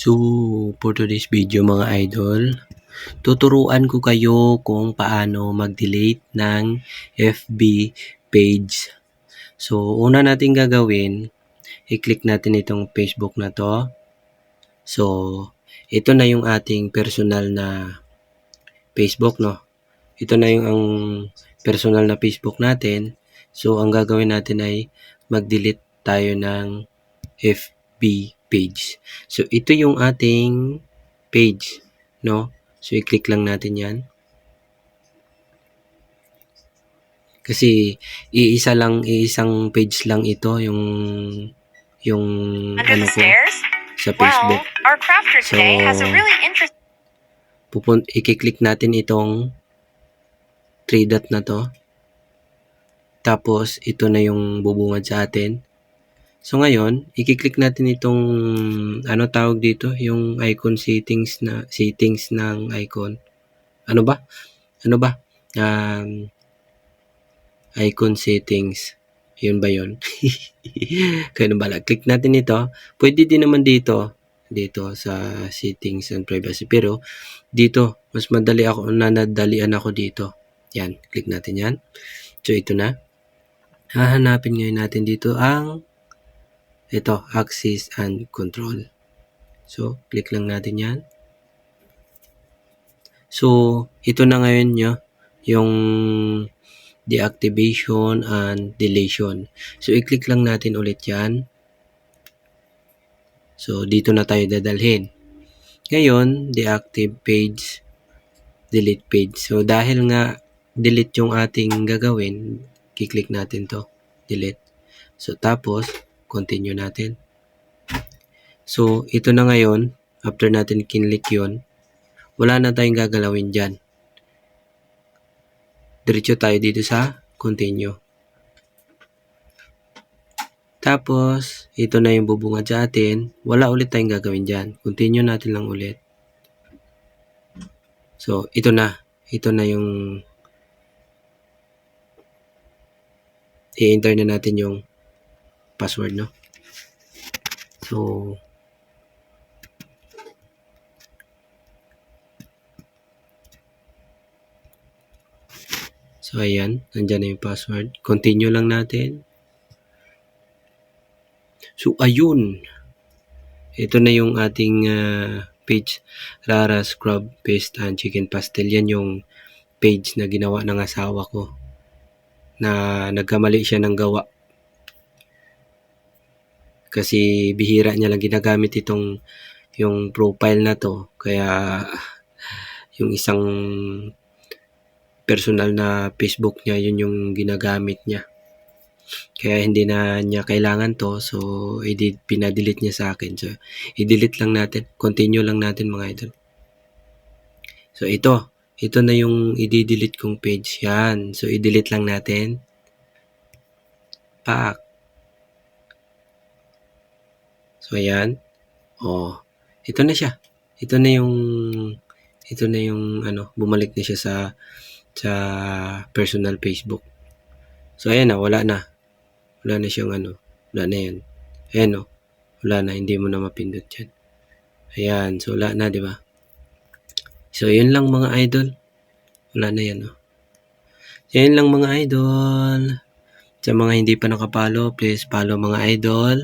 So, for today's video mga idol, tuturuan ko kayo kung paano mag-delete ng FB page. So, una natin gagawin, i-click natin itong Facebook na to. So, ito na yung ating personal na Facebook, no? Ito na yung ang personal na Facebook natin. So, ang gagawin natin ay mag-delete tayo ng FB page. So, ito yung ating page, no? So, i-click lang natin yan. Kasi, iisa lang, iisang page lang ito, yung, yung, Under ano ko, sa Well, Facebook. our crafter today has a So- really interesting Pupun i-click natin itong three dot na to. Tapos, ito na yung bubungad sa atin. So, ngayon, i-click natin itong, ano tawag dito? Yung icon settings na, settings ng icon. Ano ba? Ano ba? Um, icon settings. Yun ba yun? Kaya bala. Click natin ito. Pwede din naman dito. Dito sa settings and privacy. Pero, dito, mas madali ako, nanadalian ako dito. Yan, click natin yan. So, ito na. Hahanapin ngayon natin dito ang ito, access and control. So, click lang natin yan. So, ito na ngayon nyo, yung deactivation and deletion. So, i-click lang natin ulit yan. So, dito na tayo dadalhin. Ngayon, deactive page, delete page. So, dahil nga delete yung ating gagawin, kiklik natin to, delete. So, tapos, continue natin. So, ito na ngayon, after natin kinlik yun, wala na tayong gagalawin dyan. Diretso tayo dito sa continue. Tapos, ito na yung bubungad sa atin. Wala ulit tayong gagawin dyan. Continue natin lang ulit. So, ito na. Ito na yung i-enter na natin yung password, no? So, So, ayan. Nandyan na yung password. Continue lang natin. So, ayun. Ito na yung ating ah, page. Rara Scrub Paste and Chicken Pastel. Yan yung page na ginawa ng asawa ko. Na nagkamali siya ng gawa. Kasi bihira niya lang ginagamit itong yung profile na to. Kaya yung isang personal na Facebook niya, yun yung ginagamit niya. Kaya hindi na niya kailangan to. So, i-delete, pinadelete niya sa akin. So, i-delete lang natin. Continue lang natin mga idol. So, ito. Ito na yung i-delete kong page. Yan. So, i-delete lang natin. Pak. So, ayan. Oh. Ito na siya. Ito na yung ito na yung ano, bumalik na siya sa sa personal Facebook. So, ayan na, wala na. Wala na siyang ano, wala na yan. Ayan o, wala na, hindi mo na mapindot yan. Ayan, so wala na, di ba? So, yun lang mga idol. Wala na yan o. So, lang mga idol. Sa mga hindi pa nakapalo, please follow mga idol.